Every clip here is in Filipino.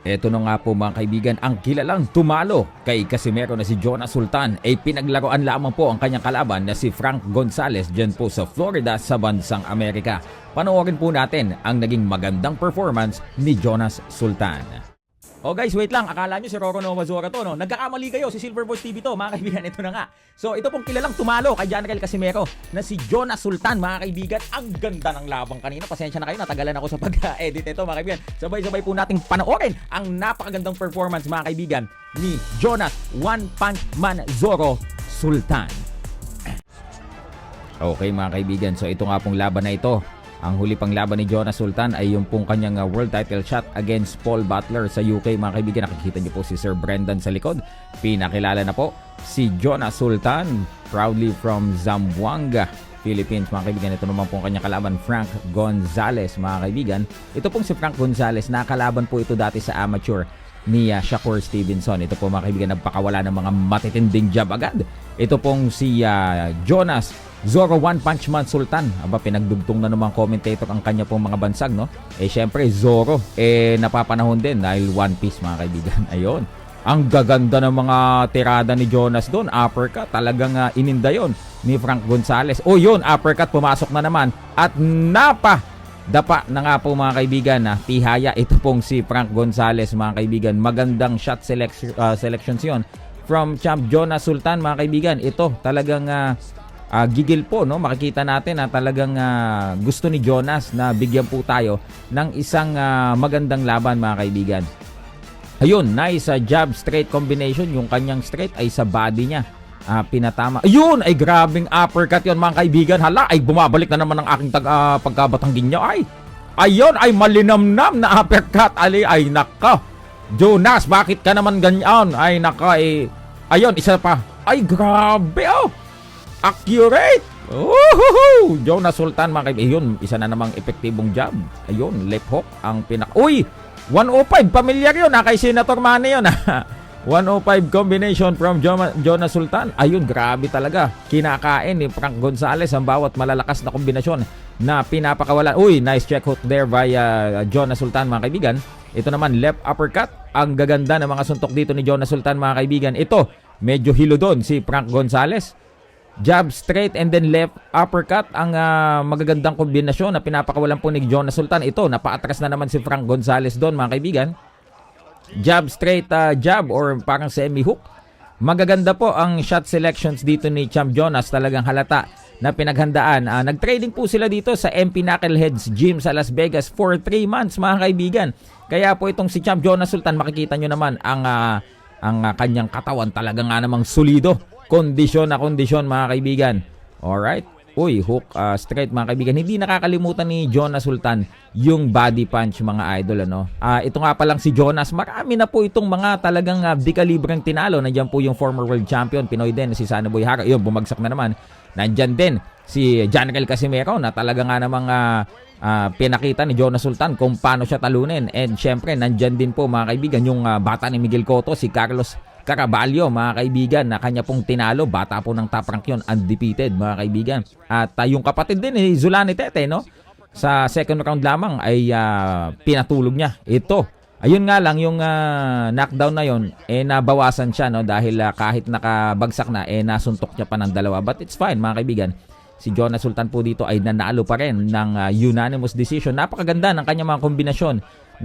Eto na nga po mga kaibigan, ang kilalang tumalo kay Casimero na si Jonas Sultan ay pinaglaruan lamang po ang kanyang kalaban na si Frank Gonzalez dyan po sa Florida sa bansang Amerika. Panoorin po natin ang naging magandang performance ni Jonas Sultan. Oh guys, wait lang. Akala nyo si Roro Novazora to, no? Nagkakamali kayo. Si Silver Voice TV to. Mga kaibigan, ito na nga. So, ito pong kilalang tumalo kay Janriel Casimero na si Jonas Sultan, mga kaibigan. Ang ganda ng labang kanina. Pasensya na kayo. Natagalan ako sa pag-edit ito, mga kaibigan. Sabay-sabay po nating panoorin ang napakagandang performance, mga kaibigan, ni Jonas One Punch Man Zoro Sultan. Okay mga kaibigan, so ito nga pong laban na ito. Ang huli pang laban ni Jonas Sultan ay yung pong kanyang uh, world title shot against Paul Butler sa UK. Mga kaibigan, nakikita niyo po si Sir Brendan sa likod. Pinakilala na po si Jonas Sultan, proudly from Zamboanga, Philippines. Mga kaibigan, ito naman pong kanyang kalaban, Frank Gonzalez. Mga kaibigan, ito pong si Frank Gonzalez, nakalaban po ito dati sa amateur ni uh, Shakur Stevenson. Ito po mga kaibigan, nagpakawala ng mga matitinding jab agad. Ito pong si uh, Jonas Zoro One Punch Man Sultan. Aba, pinagdugtong na naman commentator ang kanya pong mga bansag, no? Eh, syempre, Zoro, eh, napapanahon din dahil One Piece, mga kaibigan. Ayun. Ang gaganda ng mga tirada ni Jonas doon. Uppercut, talagang uh, ininda yon ni Frank Gonzalez. O yun, uppercut, pumasok na naman. At napa, dapa na nga po mga kaibigan na tihaya ito pong si Frank Gonzalez mga kaibigan. Magandang shot selection uh, selections yon from champ Jonas Sultan mga kaibigan ito talagang uh, uh, gigil po no? Makikita natin na talagang uh, gusto ni Jonas na bigyan po tayo ng isang uh, magandang laban mga kaibigan. Ayun nice uh, jab straight combination. Yung kanyang straight ay sa body niya uh, pinatama ayun ay grabing uppercut yon mga kaibigan hala ay bumabalik na naman ang aking tag, uh, pagkabatanggin niya ay ayun ay malinamnam na uppercut ali ay naka Jonas bakit ka naman ganyan ay naka eh ayun isa pa ay grabe oh accurate. Woohoo! Jonas Sultan mga kaibigan. Yun, isa na namang epektibong jab. Ayun, left hook ang pinak... Uy! 105, pamilyar yun ha, kay Senator Manny yun ha. 105 combination from Jo- Jonas Sultan. Ayun, grabe talaga. Kinakain ni Frank Gonzalez ang bawat malalakas na kombinasyon na pinapakawalan. Uy, nice check hook there via Jonas Sultan mga kaibigan. Ito naman, left uppercut. Ang gaganda ng mga suntok dito ni Jonas Sultan mga kaibigan. Ito, medyo hilo doon si Frank Gonzalez jab straight and then left uppercut ang uh, magagandang kombinasyon na pinapakawalan po ni Jonas Sultan. Ito, napaatras na naman si Frank Gonzalez doon mga kaibigan. Jab straight uh, jab or parang semi hook. Magaganda po ang shot selections dito ni Champ Jonas. Talagang halata na pinaghandaan. Uh, nag-trading po sila dito sa MP Knuckleheads Gym sa Las Vegas for 3 months mga kaibigan. Kaya po itong si Champ Jonas Sultan makikita nyo naman ang uh, ang uh, kanyang katawan talaga nga namang solido kondisyon na kondisyon mga kaibigan. Alright? Uy, hook uh, straight mga kaibigan. Hindi nakakalimutan ni Jonas Sultan yung body punch mga idol. Ano? Uh, ito nga pa lang si Jonas. Marami na po itong mga talagang uh, di kalibreng tinalo. Nandiyan po yung former world champion, Pinoy din, si Sana Boy Hara. Yun, bumagsak na naman. Nandiyan din si Janriel Casimero na talaga nga namang uh, uh, pinakita ni Jonas Sultan kung paano siya talunin. And syempre, nandyan din po mga kaibigan yung uh, bata ni Miguel Cotto, si Carlos Caraballo mga kaibigan na kanya pong tinalo. Bata po ng top rank yun, undefeated mga kaibigan. At uh, yung kapatid din ni eh, Zulani Tete no? Sa second round lamang ay uh, pinatulog niya. Ito. Ayun nga lang yung uh, knockdown na yon eh nabawasan siya no dahil uh, kahit nakabagsak na eh nasuntok niya pa ng dalawa but it's fine mga kaibigan. Si Jonas Sultan po dito ay nanalo pa rin ng uh, unanimous decision. Napakaganda ng kanyang mga kombinasyon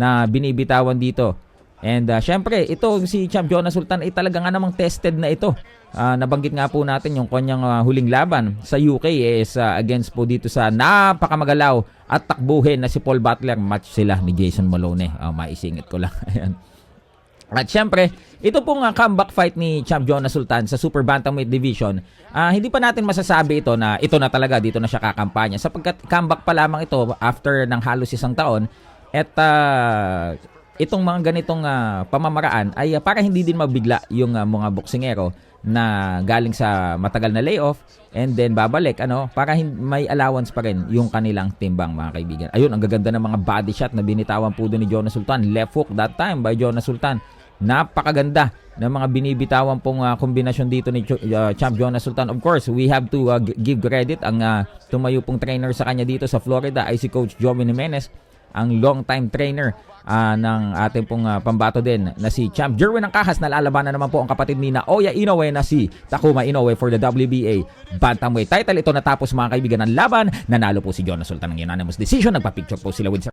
na binibitawan dito And uh, syempre, ito si Champ Jonas Sultan ay talaga nga namang tested na ito. Uh, nabanggit nga po natin yung kanyang uh, huling laban sa UK is uh, against po dito sa napakamagalaw at takbuhin na si Paul Butler. Match sila ni Jason Malone. Uh, maisingit ko lang. Ayan. At syempre, ito pong uh, comeback fight ni Champ Jonas Sultan sa Super Bantamweight Division, uh, hindi pa natin masasabi ito na ito na talaga, dito na siya kakampanya. Sapagkat comeback pa lamang ito after ng halos isang taon. At uh, itong mga ganitong uh, pamamaraan ay uh, para hindi din mabigla yung uh, mga boksingero na galing sa matagal na layoff and then babalik ano para may allowance pa rin yung kanilang timbang mga kaibigan. Ayun, ang gaganda ng mga body shot na binitawan po doon ni Jonas Sultan. Left hook that time by Jonas Sultan. Napakaganda ng mga binibitawan pong uh, kombinasyon dito ni uh, Champ Jonas Sultan. Of course, we have to uh, give credit ang uh, tumayo pong trainer sa kanya dito sa Florida ay si Coach Joey Jimenez ang long-time trainer ah, ng ating pong ah, pambato din na si Champ Jerwin ng Kahas na lalabanan naman po ang kapatid ni Naoya Inoue na si Takuma Inoue for the WBA Bantamweight title. Ito natapos mga kaibigan ng laban. Nanalo po si Jonas Sultan ng unanimous decision. Nagpa-picture po sila with